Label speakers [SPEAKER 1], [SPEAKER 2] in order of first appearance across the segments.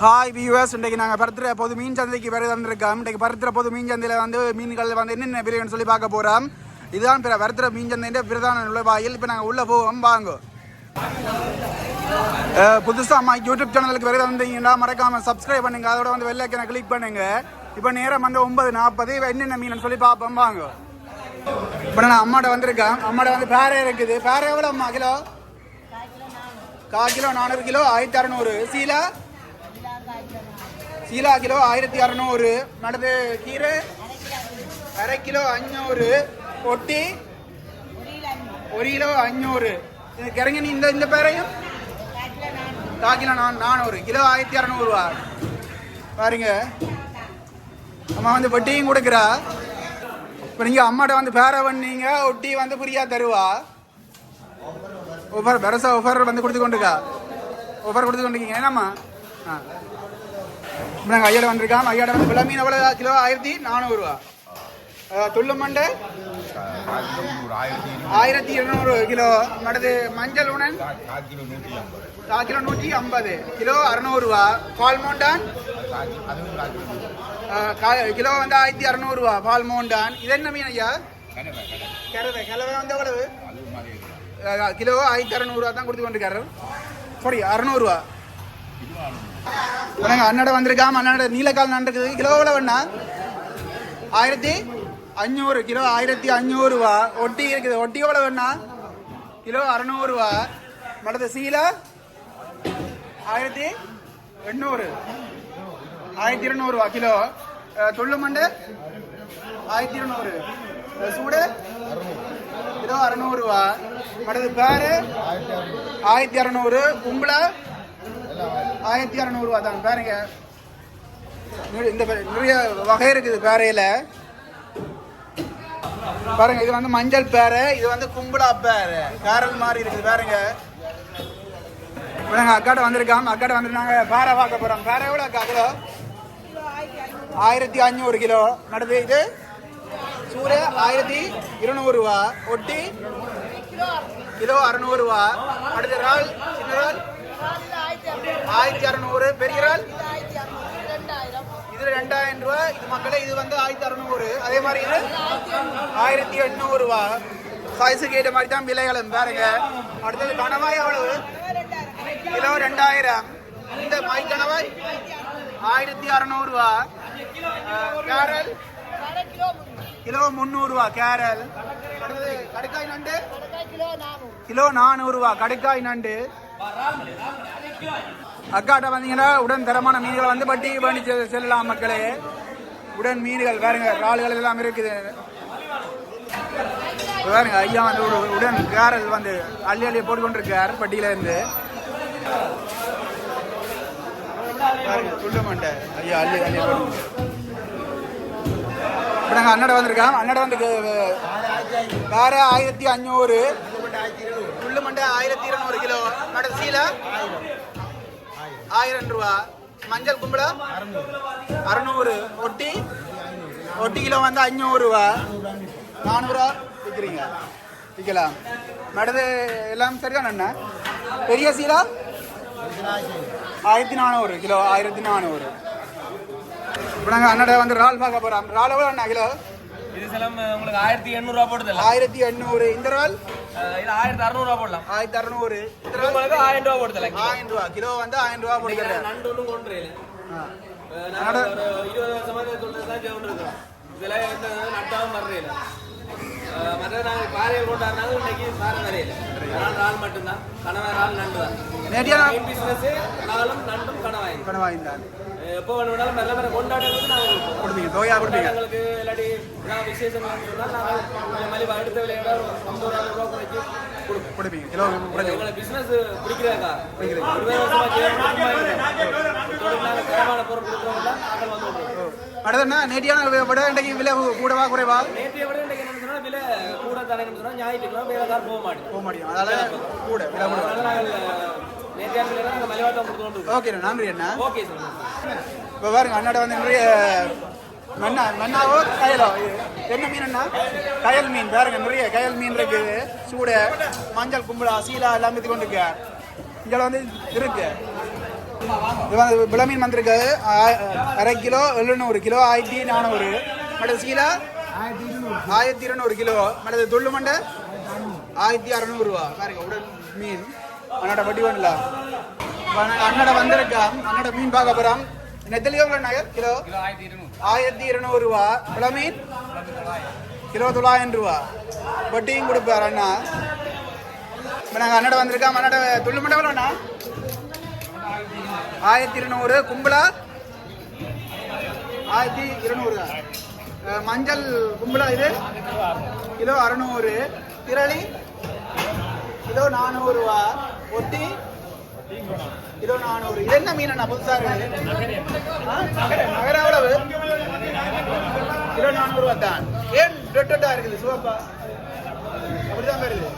[SPEAKER 1] Hi viewers இன்றைக்கு நாங்கள் பருத்துற பொது மீன் சந்தைக்கு வருது வந்திருக்கோம் இன்றைக்கு பருத்துற பொது மீன் சந்தையில் வந்து மீன்கள் வந்து என்னென்ன பிரிவுன்னு சொல்லி பார்க்க போகிறோம் இதுதான் பிற பருத்திர மீன் சந்தையின் பிரதான நுழைவாயில். இப்போ நாங்கள் உள்ளே போவோம். வாங்க. புதுசாக அம்மா யூடியூப் சேனலுக்கு வருது வந்தீங்கன்னா மறக்காமல் சப்ஸ்கிரைப் பண்ணுங்க. அதோட வந்து வெள்ளைக்கனை கிளிக் பண்ணுங்க. இப்போ நேரம் வந்து ஒன்பது நாற்பது என்னென்ன மீன் சொல்லி பார்ப்போம். வாங்க. இப்போ நான் அம்மாட்ட வந்திருக்கேன். அம்மாட்ட வந்து பேரை இருக்குது. பேரை எவ்வளோ அம்மா? கிலோ? கால் கிலோ நானூறு. கிலோ? ஆயிரத்தி அறநூறு. சீலா? சீலா கிலோ ஆயிரத்தி அறநூறு. நடந்து கீரை. அரை கிலோ அஞ்சூறு. ஒட்டி ஒரு கிலோ அஞ்சூறு. இது கிறங்க நீ இந்த இந்த பேரையும்? கால் நான் நானூறு. கிலோ ஆயிரத்தி அறநூறுவா. பாருங்க. அம்மா வந்து வட்டியும் கொடுக்குறா. இப்போ நீங்கள் அம்மாட்ட வந்து பேரை பண்ணீங்க ஒட்டி வந்து ஃப்ரீயாக தருவா. ஒவ்வொரு பெருசாக ஒவ்வொரு வந்து கொடுத்து கொண்டுக்கா. ஒவ்வொரு கொடுத்து கொண்டுக்கீங்க. என்னம்மா? ஆ. நாங்கள் ஐயாட வந்திருக்கோம் ஐயாட வந்து விலை மீன் எவ்வளோ கிலோ ஆயிரத்தி நானூறுரூவா துள்ளு மண்டை ஆயிரத்தி இருநூறு கிலோ. அடுத்து மஞ்சள் உணன்? கால் கிலோ நூற்றி ஐம்பது. கிலோ அறநூறுவா. பால் மோண்டான்? கிலோ வந்து ஆயிரத்தி அறநூறுவா. பால் மோண்டான். இது என்ன மீன் ஐயா? கிழவை கிழவை வந்து எவ்வளவு? கிலோ ஆயிரத்தி அறநூறுவா தான் கொடுத்து கொண்டிருக்காரு சாரி அறநூறுவா. நாங்க அண்ணாட வந்திருக்காம. அண்ணாட நீலக்கால் நண்டுக்குது கிலோ எவ்வளோ வேணா ஆயிரத்தி அஞ்சூறு கிலோ ஆயிரத்தி அஞ்சூறுவா ஒட்டி இருக்குது. ஒட்டி எவ்வளோ வேணா கிலோ அறநூறுவா மடத்த சீலை ஆயிரத்தி எண்ணூறு. ஆயிரத்தி இருநூறுவா கிலோ. துள்ளு மண்டு ஆயிரத்தி இருநூறு. சூடு கிலோ அறநூறுவா மடது பேரு ஆயிரத்தி அறநூறு. கும்பலை ஆயிரத்தி அறநூறுவா தான். பாருங்க. இந்த நிறைய வகை இருக்குது பேரையில். பாருங்க இது வந்து மஞ்சள் பேரை இது வந்து கும்பலா பேரை. கேரல் மாதிரி இருக்குது பாருங்க. நாங்கள் அக்காட்ட வந்திருக்கோம் அக்காட்ட வந்துருந்தாங்க பேரை பார்க்க போகிறோம் பேரை எவ்வளோ அக்கா கிலோ? ஆயிரத்தி அஞ்சூறு கிலோ. நடந்து இது? சூரிய ஆயிரத்தி இருநூறுவா ஒட்டி கிலோ அறநூறுவா அடுத்த நாள் சின்ன இறால் ஆயிரத்தி அறநூறு. பெரிய இறால் இது ரெண்டாயிரம் ரூபா இது மக்களே இது வந்து ஆயிரத்தி அறநூறு. அதே மாதிரி இது ஆயிரத்தி எண்ணூறு ரூபா சைஸுக்கு ஏற்ற மாதிரி தான் விலைகளும். பாருங்க. அடுத்தது கணவாய் எவ்வளவு? கிலோ ரெண்டாயிரம். இந்த மை கணவாய் ஆயிரத்தி அறநூறு ரூபா கேரல் கிலோ முந்நூறு ரூபா கேரல். கடுக்காய் நண்டு கிலோ நானூறு. ரூபா கடுக்காய் நண்டு. அக்காட்ட வந்தீங்கன்னா உடன் தரமான மீன்களை வந்து பட்டி பண்ணி செல்லலாம் மக்களே. உடன் மீன்கள் வேறுங்க கால்கள் எல்லாம் இருக்குது. பாருங்க ஐயா வந்து ஒரு உடன் கேரல் வந்து அள்ளி அள்ளி போட்டுக்கொண்டிருக்கார் பட்டியில இருந்து சொல்ல மாட்டேன் ஐயா அள்ளி அள்ளி போட்டு இப்போ நாங்கள் அண்ணட வந்திருக்கோம். அண்ணாட வந்து வேற ஆயிரத்தி அஞ்சூறு. புல்லு மண்டை ஆயிரத்தி இருநூறு கிலோ. கடைசியில் ஆயிரம் ரூபா. மஞ்சள் கும்பலா அறநூறு. ஒட்டி ஒட்டி கிலோ வந்து அஞ்சூறு ரூபா. நானூறுரூவா விற்கிறீங்க விற்கலாம் மடது எல்லாம் சரிதான் அண்ணா? பெரிய சீலா? ஆயிரத்தி நானூறு கிலோ ஆயிரத்தி நானூறு. இப்போ நாங்கள் அண்ணாட வந்து இறால் பார்க்க போகிறோம் இறால் எவ்வளோ அண்ணா கிலோ?
[SPEAKER 2] இது சிலம் உங்களுக்கு ஆயிரத்தி எண்ணூறுவா போடுதல்ல?
[SPEAKER 1] ஆயிரத்தி எண்ணூறு. இந்த இறால்
[SPEAKER 2] இது ஆயிரத்தி அறுநூறுவா போடலாம்.
[SPEAKER 1] ஆயிரத்தி அறநூறு.
[SPEAKER 2] உங்களுக்கு ஆயிரம் ரூபா போடுதல
[SPEAKER 1] ஆயிரம் ரூபா. கிலோ வந்து ஆயிரம் ரூபா போடுகிறேன்
[SPEAKER 2] நண்டு ஒன்றும் கொண்டு இருபது வருஷமா சொல்றது தான் கொண்டிருக்கோம் இதெல்லாம் எந்த நட்டாவும் வர்றதில்ல. மற்ற நாங்கள் பாறையில் கொண்டாடினாலும் இன்னைக்கு பாறை வரையில. அதனால் ரால் மட்டும்தான். கணவன் ரால் நண்டு தான். பிஸ்னஸ் ராலும் நண்டும் கணவாய்
[SPEAKER 1] வாங்கிட்டாங்க
[SPEAKER 2] எப்போ வேணும்னாலும் நல்ல மாதிரி கொண்டாடுறது நாங்கள்
[SPEAKER 1] கொடுப்பீங்க தொகையா கொடுப்பீங்க?
[SPEAKER 2] எங்களுக்கு இல்லாட்டி நான் விசேஷம் சொன்னால் நாங்கள் மலிவா அடுத்த விலையோட ஐம்பது ரூபா ரூபா குறைச்சி கொடுப்போம்
[SPEAKER 1] கொடுப்பீங்க. கிலோ
[SPEAKER 2] எங்களை பிசினஸ் பிடிக்கிறதா இருபது வருஷமா செய்யறோம் தரமான பொருள் கொடுக்குறவங்க நாங்கள் வந்து கொடுக்குறோம்.
[SPEAKER 1] அடுத்தண்ணா நேற்றையான விட இன்றைக்கு விலை கூடவா குறைவா?
[SPEAKER 2] நேற்றைய விட இன்னைக்கு என்ன சொன்னா விலை கூட தரேன்னு சொன்னா ஞாயிற்றுக்கிழமை வேலைக்கார போக மாட்டேன்
[SPEAKER 1] போக மாட்டேங்க அதனால கூட விலை கூட
[SPEAKER 2] அதனால நாங்கள் நேற்றைய விலை நாங்கள் மலிவாட்டம் கொடுத்துட்டு
[SPEAKER 1] ஓகே நன்றி அண்ணா.
[SPEAKER 2] Okay sir.
[SPEAKER 1] இப்போ பாருங்க அண்ணாட வந்து நிறைய மண்ணா மண்ணாவோ கயலோ என்ன மீன் கயல் மீன் பாருங்க நிறைய கயல் மீன் இருக்குது சூட மஞ்சள் கும்பலா சீலா எல்லாம் இது கொண்டு இங்கே வந்து இருக்கு. இது மீன் வந்திருக்கு. அரை கிலோ எழுநூறு கிலோ ஆயிரத்தி நானூறு. மற்றது சீலா? ஆயிரத்தி இருநூறு கிலோ. மற்றது துள்ளு மண்டை? ஆயிரத்தி அறநூறுவா பாருங்க உடல் மீன். அண்ணாட வட்டி பண்ணல அண்ணாட வந்திருக்கா அண்ணாட மீன் பார்க்க போகிறான் நெத்தலி எவ்வளோ நகர் கிலோ ஆயிரத்தி இருநூறு. ரூபா. கிலோ தொள்ளாயிரம் ரூபா. வட்டியும் கொடுப்பார் அண்ணா. இப்போ நாங்கள் அண்ணாட வந்திருக்கோம். அண்ணாட துள்ளு மண்டை எவ்வளோண்ணா ஆயிரத்தி இருநூறு. கும்பலா? ஆயிரத்தி இருநூறு. மஞ்சள் கும்பலா இது? கிலோ அறநூறு. திரளி? கிலோ நானூறுவா ஒட்டி? கிலோ நானூறு இது என்ன மீன் அண்ணா புதுசா நகர அளவு. எவ்வளவு நானூறு நானூறுவா தான். ஏன் ரெட்டா இருக்குது? சிவப்பா? அப்படிதான் வருது.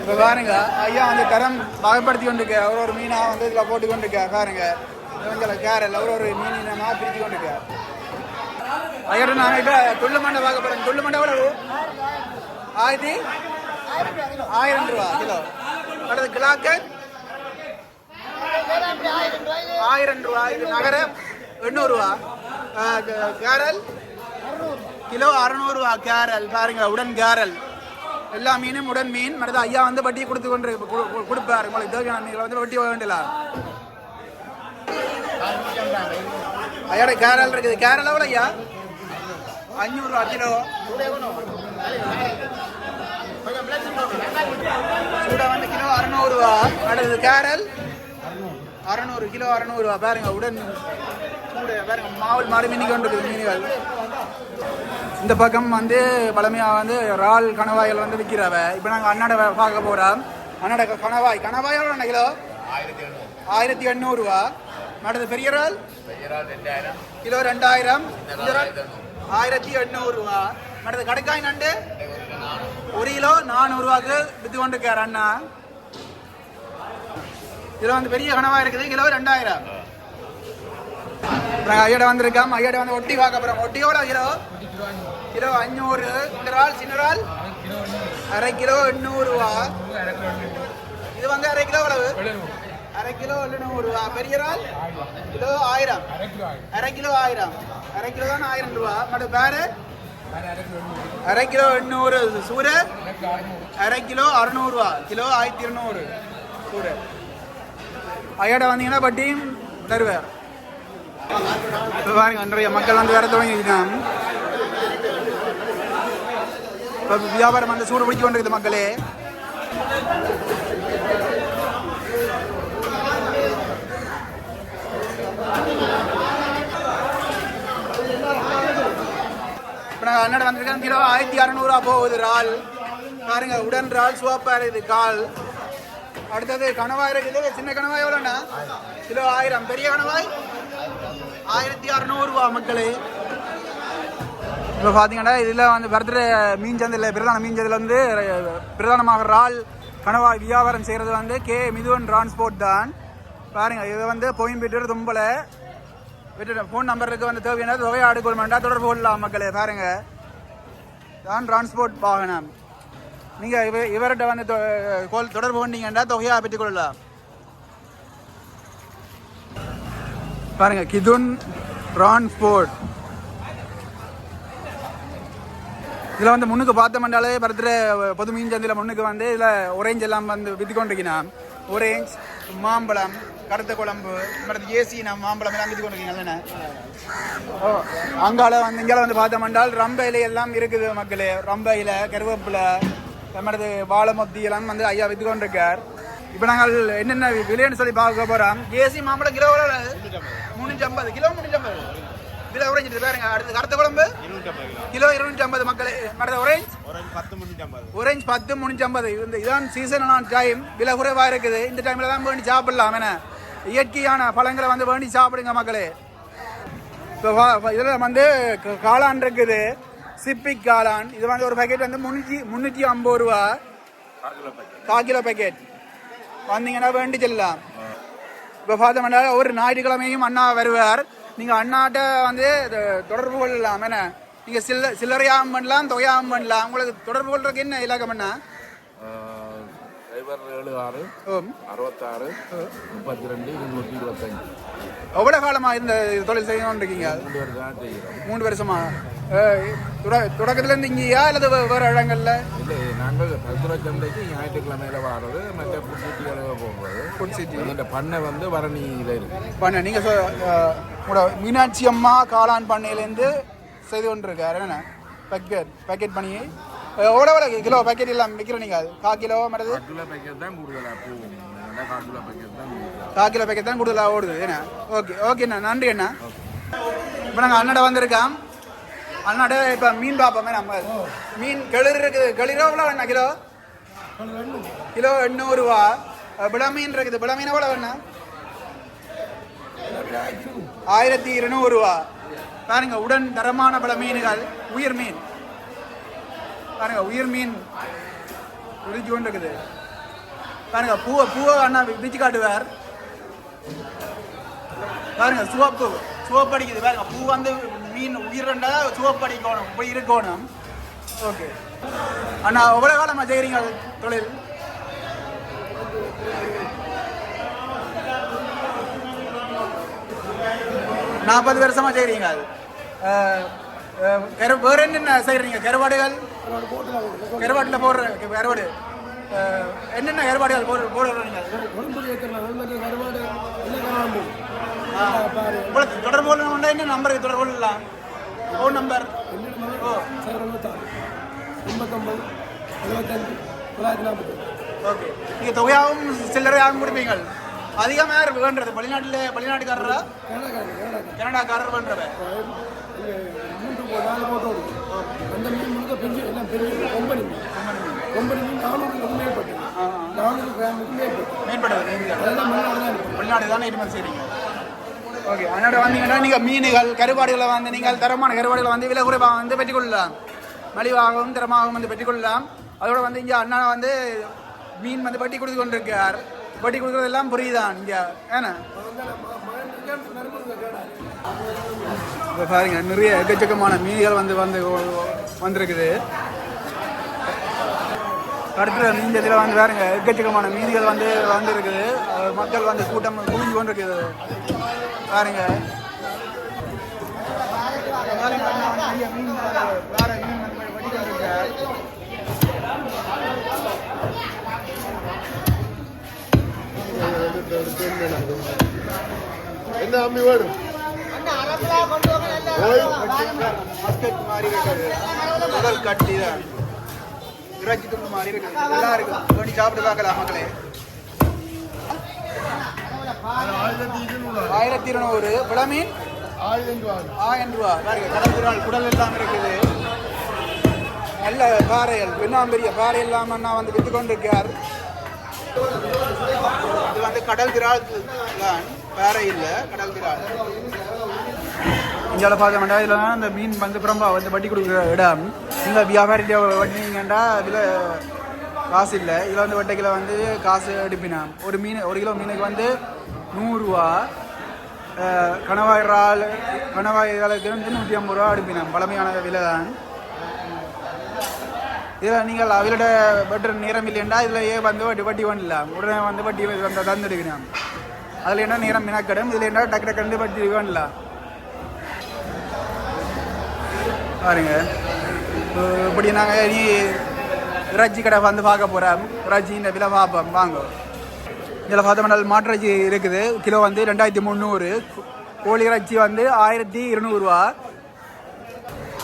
[SPEAKER 1] இப்போ பாருங்க ஐயா வந்து தரம் வகைப்படுத்தி கொண்டிருக்க. ஒரு ஒரு மீனா வந்து இதில் போட்டு கொண்டிருக்க. பாருங்க. இவங்களை கேரல் ஒரு ஒரு மீன் இனமாக பிரித்து கொண்டிருக்க. ஐயோட நான் இப்போ துள்ளு மண்டை பார்க்க போகிறோம் துள்ளு மண்டை எவ்வளவு? ஆயிரத்தி ஆயிரம் ரூபா கிலோ. அடுத்து கிலாக்கு ஆயிரம் ரூபா. இது நகர எண்ணூறுரூவா கேரல். கிலோ அறநூறுவா கேரல். பாருங்க உடன் கேரல். எல்லா மீனும் உடன் மீன். மற்றது ஐயா வந்து வட்டி கொடுத்து கொண்டு கொடுப்பார் கொடுப்பாரு. உங்களுக்கு தேவையான மீன்களை வந்து வட்டி வேண்டலாம் ஐயாட கேரல் இருக்குது. கேரல் எவ்வளோ ஐயா? அஞ்சூறுவா கிலோ. சூடா வந்து கிலோ அறநூறுவா அடுத்தது கேரல் அறநூறு கிலோ அறநூறுவா பாருங்க உடன் சூடு. பாருங்க மாவல் மாறி மின்னி கொண்டு இருக்குது மீன்கள். இந்த பக்கம் வந்து பழமையாக வந்து இறால் கணவாய்கள் வந்து விற்கிறவ. இப்போ நாங்கள் அண்ணாட பார்க்க போகிறோம் அண்ணாட கணவாய். கணவாய் எவ்வளோ கிலோ? ஆயிரத்தி எண்ணூறுவா மற்றது பெரிய இறால் கிலோ ரெண்டாயிரம். ஆயிரத்தி எண்ணூறுவா. மற்றது கடைக்காய் நண்டு? ஒரு கிலோ நானூறுவாக்கு விற்று கொண்டிருக்கார் அண்ணா. இதில் வந்து பெரிய கனவா இருக்குது. கிலோ ரெண்டாயிரம். நாங்கள் ஐயோட வந்திருக்கோம். ஐயோட வந்து ஒட்டி பார்க்க போகிறோம் ஒட்டியோட கிலோ? கிலோ அஞ்சூறு. இந்த இறால் சின்ன இறால் அரை கிலோ எண்ணூறுவா. இது வந்து அரை கிலோ எவ்வளவு? அரை கிலோ எழுநூறுவா பெரிய இறால் கிலோ ஆயிரம். அரை கிலோ ஆயிரம். அரை கிலோ தான் ஆயிரம் ரூபா. மட்டும் பேரு? அரை கிலோ எண்ணூறு சூர? அரை கிலோ அறுநூறுவா கிலோ ஆயிரத்தி இருநூறு சூர. ஐயோட வந்தீங்கன்னா பட்டியும் தருவேன் இப்போ பாருங்க அன்றைய மக்கள் வந்து வேற தொடங்கிட்டாங்க இப்போ வியாபாரம் வந்து சூடு பிடிச்சு கொண்டிருக்குது மக்களே. அண்ணன் வந்திருக்கேன் கிலோ ஆயிரத்தி அறநூறுவா போகுது இறால் பாருங்க உடன் இறால் சுவாப்பா இருக்குது கால். அடுத்தது கணவாய் இருக்குது. சின்ன கணவாய் எவ்வளோண்ணா? கிலோ ஆயிரம். பெரிய கணவாய்? ஆயிரத்தி அறநூறுவா மக்களே. இப்போ பார்த்தீங்கன்னா இதில் வந்து பர்த்டே மீன் சந்தையில் பிரதான மீன் சந்தையில் வந்து பிரதானமாக இறால் கணவாய் வியாபாரம் செய்கிறது வந்து கே மிதுவன் டிரான்ஸ்போர்ட் தான். பாருங்க இது வந்து பொயின் பீட்டர் தும்பலை விட்டு ஃபோன் நம்பருக்கு வந்து தேவையான தொகை ஆடுகொள்மெண்டா தொடர்பு கொள்ளலாம் மக்களே பாருங்க. தான் டிரான்ஸ்போர்ட் வாகனம். நீங்கள் இவ இவர்கிட்ட வந்து தொ- தொடர்பு கொண்டீங்கன்னா தொகையாக பெற்றுக் கொள்ளலாம். பாருங்க கிதுன் டிரான்ஸ்போர்ட் இதில் வந்து முன்னுக்கு பார்த்தோம்னாலே பர்த்டே பொது மீன் சந்தையில் முன்னுக்கு வந்து இதில் ஒரேஞ்ச் எல்லாம் வந்து விற்று கொண்டிருக்கிறான் ஒரேஞ்ச் மாம்பழம் கருத்த குழம்பு மற்றது ஏசி நம்ம மாம்பழம் எல்லாம் விற்று கொண்டிருக்கீங்க ஓ அங்கால வந்து இங்கால வந்து பார்த்தோம்னால் ரம்ப இலை எல்லாம் இருக்குது மக்களே. ரம்ப இலை கருவேப்பிலை மற்றது வாழை மொத்தி எல்லாம் வந்து ஐயா விற்று கொண்டிருக்கார். இப்போ நாங்கள் என்னென்ன விலைன்னு சொல்லி பார்க்க போகிறோம் ஏசி மாம்பழம் கிலோ முன்னூற்றி ஐம்பது கிலோ முன்னூற்றி ஐம்பது கிலோ உறைஞ்சிட்டு பாருங்க. அடுத்து கருத்த குழம்பு? கிலோ இருநூற்றி ஐம்பது மக்களே. மற்ற ஒரேஞ்ச் ஒரேஞ்ச் பத்து முன்னூற்றி ஐம்பது இந்த இதான் சீசனான டைம் விலை குறைவாக இருக்குது. இந்த டைமில் தான் போய் சாப்பிடலாம் என்ன? இயற்கையான பழங்களை வந்து வேண்டி சாப்பிடுங்க மக்களே. இப்போ இதில் வந்து க- காளான் இருக்குது. சிப்பிக் காளான். இது வந்து ஒரு பேக்கெட் வந்து முந்நூற்றி முந்நூற்றி ஐம்பது ரூபா. கால் கிலோ பேக்கெட் வந்தீங்கன்னா வேண்டி செல்லலாம். இப்போ பார்த்தோம்னா ஒரு ஞாயிற்றுக்கிழமையும் அண்ணா வருவார். நீங்கள் அண்ணாட்ட வந்து தொடர்பு கொள்ளலாம் என்ன? நீங்கள் சில்ல சில்லறையாகவும் பண்ணலாம் தொகையாகவும் பண்ணலாம். உங்களுக்கு தொடர்பு கொள்றதுக்கு என்ன இலக்கம் என்ன?
[SPEAKER 3] சைபர் ஏழு ஆறு அறுபத்தாறு முப்பத்தி ரெண்டு முந்நூற்றி இருபத்தஞ்சு.
[SPEAKER 1] எவ்வளோ காலமாக இந்த தொழில் செய்யணும்னு இருக்கீங்க
[SPEAKER 3] மூன்று பேர் தான் செய்கிறோம்.
[SPEAKER 1] மூணு வருஷமா? தொடக்கத்துலேருந்து இங்கேயா அல்லது வேறு இடங்கள்ல?
[SPEAKER 3] இல்லை நாங்கள் கல்துறை சந்தைக்கு ஞாயிற்றுக்கிழமையில வாரது மற்ற புட்டுட்டிகளை போகிறது
[SPEAKER 1] சிட்டி
[SPEAKER 3] இந்த பண்ணை வந்து வரணி இதில் இருக்கு.
[SPEAKER 1] பண்ண. நீங்கள் சொ மீனாட்சி அம்மா காளான் பண்ணையிலேருந்து செய்து கொண்டிருக்காரு. என்ன? பேக்கெட் பேக்கெட் பண்ணி அஹ், எவ்வளோ எவ்வளோ கிலோ பேக்கெட் எல்லாம் விற்கிற நீங்கள் கா கிலோ மற்றது?
[SPEAKER 3] காட்டுல பேக்கெட் தான் கூடுதலாக போகும்.
[SPEAKER 1] கா கிலோ பேக்கெட் தான் கூடுதலாக ஓடுது. என்ன? ஓகே ஓகே அண்ணா நன்றி அண்ணா இப்போ நாங்கள் அண்ணாட வந்திருக்கோம். அண்ணாட இப்போ மீன் பார்ப்போமே நம்ம. மீன் கெளிர் இருக்குது. கெளிரோ எவ்வளோ வேணா கிலோ? கிலோ எண்ணூறுரூவா விட மீன் இருக்குது. விட மீன் எவ்வளோ வேணா ஆயிரத்தி இருநூறுவா பாருங்க உடன் தரமான பல மீன்கள். உயிர் மீன். பாருங்க உயிர் மீன் உரிச்சு கொண்டு இருக்குது பாருங்க பூவை பூவை அண்ணா பிச்சு காட்டுவார். பாருங்க சிவப்பு சிவப்படிக்குது. பாருங்க பூ வந்து மீன் உயிரண்டா சிவப்படிக்கணும் இப்படி இருக்கணும். ஓகே. அண்ணா எவ்வளோ காலமா செய்கிறீங்க தொழில்? நாற்பது வருஷமா செய்கிறீங்க அது. கரு வேற என்னென்ன செய்கிறீங்க கருவாடுகள்? கருவாட்டில் போடுற கருவாடு. என்னென்ன கருவாடுகள் போடு போடுறீங்க? உங்களுக்கு தொடர்பு கொள்ளணும்னா என்ன நம்பருக்கு தொடர்பு கொள்ளலாம் ஃபோன் நம்பர் ஓ ஓகே. நீங்கள் தொகையாகவும் சில்லறையாகவும் கொடுப்பீங்க அதிகமாக வேண்டது? வெளிநாட்டில் வெளிநாட்டுக்காரரா? கனடாக்காரர் மூன்று நாலு போட்டோம் இருக்கும்
[SPEAKER 4] அந்த மீன் முழுக்க பெஞ்சு எல்லாம் பெரிய கொம்பனி மீன் கொம்பனி மீன் நானூறு மேற்பட்டு நானூறு கிராமுக்கு மேற்பட்டு
[SPEAKER 1] மேற்பட்டது
[SPEAKER 4] அதெல்லாம் மண்ணால் தான் இருக்கும்
[SPEAKER 1] தானே இருமல் செய்றீங்க ஓகே அதனோட வந்தீங்கன்னா நீங்கள் மீன்கள் கருவாடுகளை வந்து நீங்கள் தரமான கருவாடுகளை வந்து விலை குறைவாக வந்து பெற்றுக்கொள்ளலாம் மலிவாகவும் தரமாகவும் வந்து பெற்றுக்கொள்ளலாம் அதோட வந்து இங்கே அண்ணா வந்து மீன் வந்து வட்டி கொடுத்து கொண்டிருக்கார் வட்டி கொடுக்குறதெல்லாம் புரியுதான் இங்கே ஏன்னா இப்போ பாருங்க நிறைய எக்கச்சக்கமான மீன்கள் வந்து வந்து வந்திருக்குது. அடுத்த மீன் இதில் வந்து பாருங்க எக்கச்சக்கமான மீன்கள் வந்து வந்திருக்குது. மக்கள் வந்து கூட்டம் குவிஞ்சு கொண்டு இருக்குது பாருங்க. மீன் வேற மீன்
[SPEAKER 4] என்ன அம்மி வேணும்?
[SPEAKER 1] மஸ்கட் மாதிரி இருக்குது முதல் கட்டி தான் இறைச்சி துண்டு மாதிரி இருக்குது நல்லா இருக்குது வேண்டி சாப்பிட்டு பார்க்கலாம் மக்களே ஆயிரத்தி இருநூறு. விளமீன்?
[SPEAKER 4] ஆயிரம்
[SPEAKER 1] ஆயிரம் ரூபா. பாருங்க கடல் நாள் குடல் எல்லாம் இருக்குது. நல்ல பாறைகள். இன்னும் பெரிய பாறை எல்லாம் நான் வந்து வித்து கொண்டிருக்கார் இது வந்து கடல் திராள் தான். பாறை இல்லை கடல் திராள். இந்தியாவில் பார்த்தோம்னா இதில் தான் இந்த மீன் வந்து பிரம்பா வந்து வட்டி கொடுக்குற இடம். இல்லை வியாபாரிட்ட வட்டினீங்கன்னா இதில் காசு இல்லை. இதில் வந்து வட்டைக்கில் வந்து காசு எடுப்பினான் ஒரு மீன் ஒரு கிலோ மீனுக்கு வந்து நூறுரூவா கணவாய் இறால் கணவாய் இறாலுக்கு வந்து நூற்றி ஐம்பது ரூபா எடுப்பினான் பழமையான விலை தான் இதில் நீங்கள் அவளோட வெட்டுற நேரம் இல்லைண்டா ஏ வந்து வட்டி வட்டி பண்ணலாம் உடனே வந்து வட்டி வந்து தந்துடுக்கணும் அதில் என்ன நேரம் மினக்கடும்? இதில் என்ன டக்கு டக்கு வட்டி பண்ணலாம் பாருங்க. இப்படி நாங்கள் இனி இறைச்சி கடை வந்து பார்க்க போகிறோம் இறைச்சி இந்த விலை பார்ப்போம். வாங்க. இதில் பார்த்தோம்னா மாட்டு இறைச்சி இருக்குது. கிலோ வந்து ரெண்டாயிரத்தி முந்நூறு. கோழி இறைச்சி வந்து ஆயிரத்தி இருநூறுவா.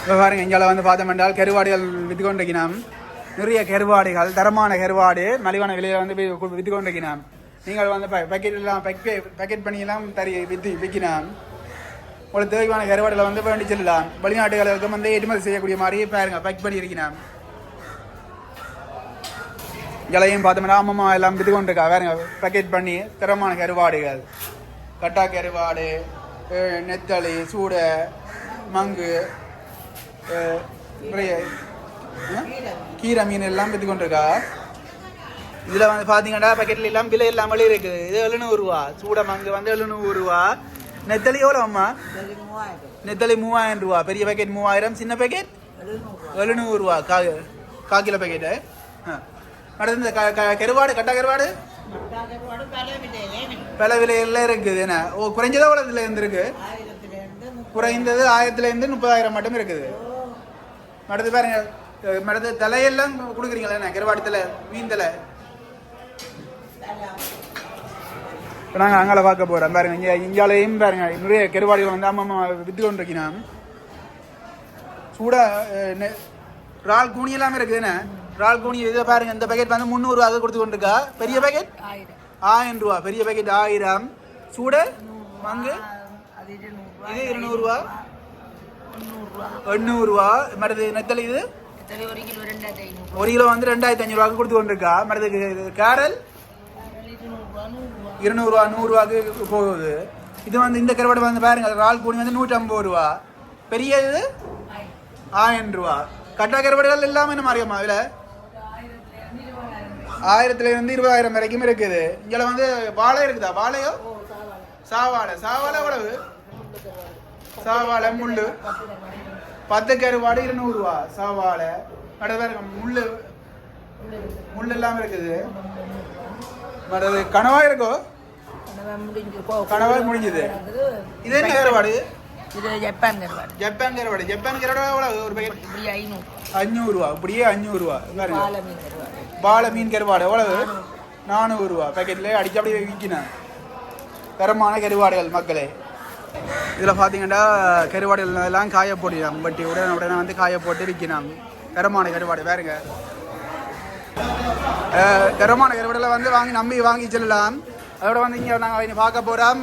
[SPEAKER 1] இப்போ பாருங்க இங்கே வந்து பார்த்தோம்னா கருவாடுகள் விற்று கொண்டிருக்கிறோம் நிறைய கருவாடுகள் தரமான கருவாடு மலிவான விலையில் வந்து விற்று கொண்டிருக்கிறோம் நீங்கள் வந்து பேக்கெட் எல்லாம் பேக்கெட் பண்ணியெல்லாம் தரி விற்று விற்கினோம் ஒரு தேவையான கருவாடில் வந்து வேண்டி செல்லலாம். வெளிநாட்டுகளுக்கு வந்து ஏற்றுமதி செய்யக்கூடிய மாதிரி பாருங்க பேக் பண்ணி இருக்கிறேன். இலையும் பார்த்தோம்னா அம்மம்மா எல்லாம் விற்று கொண்டிருக்கா. வேறுங்க பேக்கெட் பண்ணி தரமான கருவாடுகள். கட்டா கருவாடு நெத்தளி சூடை மங்கு நிறைய கீரை மீன் எல்லாம் விற்று கொண்டிருக்கா. இதில் வந்து பார்த்தீங்கன்னா பக்கெட்டில் எல்லாம் விலை இல்லாமலே இருக்குது. இது எழுநூறுவா சூட மங்கு வந்து எழுநூறுவா நெத்தலி எவ்வளோ அம்மா? நெத்தலி மூவாயிரம். ரூபா. பெரிய பேக்கெட் மூவாயிரம். சின்ன பேக்கெட் எழுநூறுவா கா கா கிலோ பேக்கெட்டு அடுத்து இந்த கருவாடு கட்டா கருவாடு? பல விலையில இருக்குது. என்ன? ஓ குறைஞ்சதோ இதில் இருந்திருக்கு? குறைந்தது ஆயிரத்துலேருந்து முப்பதாயிரம் மட்டும் இருக்குது. அடுத்து பாருங்க. அடுத்து தலையெல்லாம் கொடுக்குறீங்களா என்ன? கருவாடு தலை மீன் தலை? இப்போ நாங்கள் அங்கால பார்க்க போகிறோம் பாருங்க இங்கே இங்காலையும் பாருங்க நிறைய கருவாடுகள் வந்து அம்மா விற்று கொண்டு இருக்கணும் சூடா அஹ், நெ- இறால் கூனி எல்லாமே இருக்குது என்ன? இறால் கூனி இதை பாருங்க இந்த பேக்கெட் வந்து முந்நூறுவாக கொடுத்து கொண்டிருக்கா? பெரிய பேக்கெட் ஆயிரம் ரூபா. பெரிய பேக்கெட் ஆயிரம். சூட? மங்கு? இது இருநூறுவா. எண்ணூறுவா. மருது நெத்தல் இது? ஒரு கிலோ வந்து ரெண்டாயிரத்தி அஞ்சூறுவாக்கு கொடுத்து கொண்டிருக்கா. மருது இது கேரல்? இருநூறுவா நூறுரூவாக்கு போகுது. இது வந்து இந்த கருவாடு வந்து பாருங்க இறால் கூனி வந்து நூற்றி ஐம்பது ரூபா. பெரிய இது ஆயிரம் ரூபா. கட்டா கருவாடுகள் எல்லாமே என்ன மாறியம்மா இதில் ஆயிரத்துல இருந்து இருபதாயிரம் வரைக்கும் இருக்குது. இதில் வந்து வாழை இருக்குதா? வாழையோ? சாவாழை. சாவாழை எவ்வளவு? சாவாழை முள்ளு. பத்து கருவாடு இருநூறுவா. சாவாழை. அடுத்து முள் முள்ளு. முள் எல்லாம் இருக்குது. அடுத்து கனவா இருக்கோ? கனவா முடிஞ்சது. இது என்ன கருவாடு
[SPEAKER 5] இது ஜப்பான் கருவாடு
[SPEAKER 1] ஜப்பான் கருவாடு ஜப்பான் கருவாடு எவ்வளவு ஒரு பேக்கெட்
[SPEAKER 5] இப்படி ஐநூறு
[SPEAKER 1] அஞ்சூறுவா இப்படியே அஞ்சூறுவா பாருங்க
[SPEAKER 5] பாலை மீன் கருவாடு
[SPEAKER 1] எவ்வளவு? நானூறுரூவா பேக்கெட்டில் அடிச்சு அப்படியே விற்கணும் தரமான கருவாடுகள் மக்களே. இதில் பார்த்தீங்கன்னா கருவாடுகள் எல்லாம் காய போட்டிடலாம் பட்டி உடனே உடனே வந்து காய போட்டு விற்கணும் தரமான கருவாடு. வேறுங்க தரமான கருவாடுகளை வந்து வாங்கி நம்பி வாங்கி செல்லலாம். அதோட வந்து இங்கே நாங்கள் பார்க்க போகிறோம்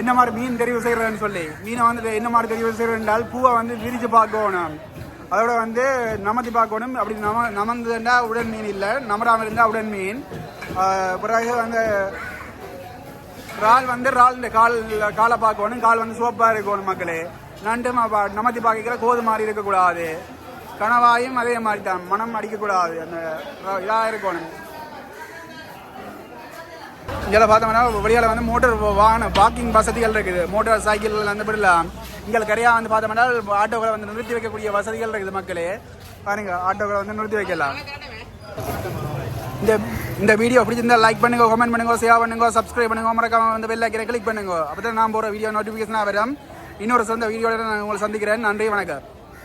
[SPEAKER 1] என்ன மாதிரி மீன் தெரிவு செய்கிறதுன்னு சொல்லி. மீனை வந்து என்ன மாதிரி தெரிவு செய்கிறது என்றால் பூவை வந்து விரித்து பார்க்கணும். அதோட வந்து நமத்தி பார்க்கணும். அப்படி நம நமந்துன்னா உடன் மீன் இல்லை. நமராமல் இருந்தால் உடன் மீன். பிறகு வந்து இறால் வந்து இறால் இந்த கால் காலை பார்க்கணும். கால் வந்து சோப்பாக இருக்கணும் மக்களே. நண்டு நமத்தி பார்க்கிற கோது மாதிரி இருக்கக்கூடாது. கனவாயும் அதே மாதிரி தான். மனம் அடிக்கக்கூடாது. அந்த இதாக இருக்கணும். இங்கே பார்த்தோம்னா வெளியால் வந்து மோட்டார் வாகனம் பார்க்கிங் வசதிகள் இருக்குது. மோட்டார் சைக்கிள் அந்த மாதிரிலாம் இங்கே கரையாக வந்து பார்த்தோம்னா ஆட்டோக்களை வந்து நிறுத்தி வைக்கக்கூடிய வசதிகள் இருக்குது மக்களே. பாருங்க ஆட்டோக்களை வந்து நிறுத்தி வைக்கலாம். இந்த இந்த வீடியோ பிடிச்சிருந்தா லைக் பண்ணுங்க கமெண்ட் பண்ணுங்க ஷேர் பண்ணுங்க சப்ஸ்கிரைப் பண்ணுங்க. மறக்காம வந்து பெல் ஐக்கனை கிளிக் பண்ணுங்க. அப்போ தான் நான் போகிற வீடியோ நோட்டிஃபிகேஷனாக வரும். இன்னொரு சொந்த வீடியோவில் நான் உங்களை சந்திக்கிறேன். நன்றி வணக்கம்.